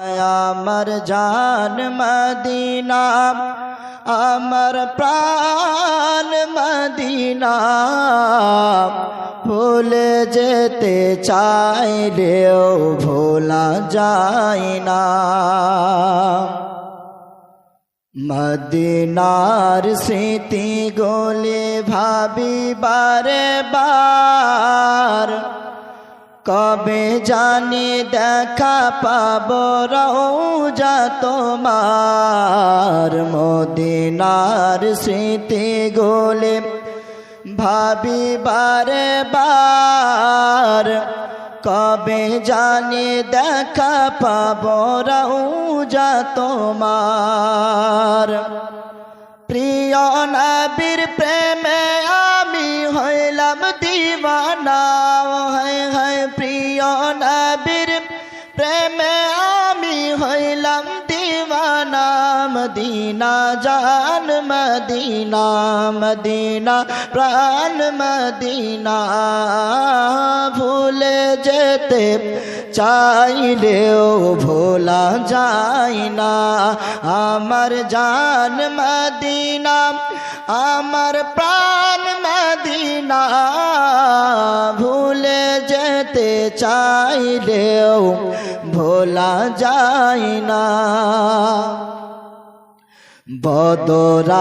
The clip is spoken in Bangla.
আমার জান মদিনা, আমার প্রাণ মদিনা। ভুলে যেতে চাইলেও ভোলা যায় না। মদিনার স্মৃতি গোলে ভাবি বারে বার কবে জানি দেখা পাব রৌজা তোমার মদিনার স্মৃতি গোলে। ভাবি বারে বার, কবে জানি দেখা পাব রৌজা তোমার। প্রিয় নবীর প্রেমে আমি হইলাম হয় প্রিয় নবীর প্রেমে আমি হইলাম দিওয়ানা মদিনা, জান মদিনা মদিনা, প্রাণ মদিনা। ভুলে যেতে চাইলেও ভোলা যায় না। আমার জান মদিনা, আমার প্রাণ মদিনা ভুলে যেতে চাইলেও ভোলা যায় না। বদরা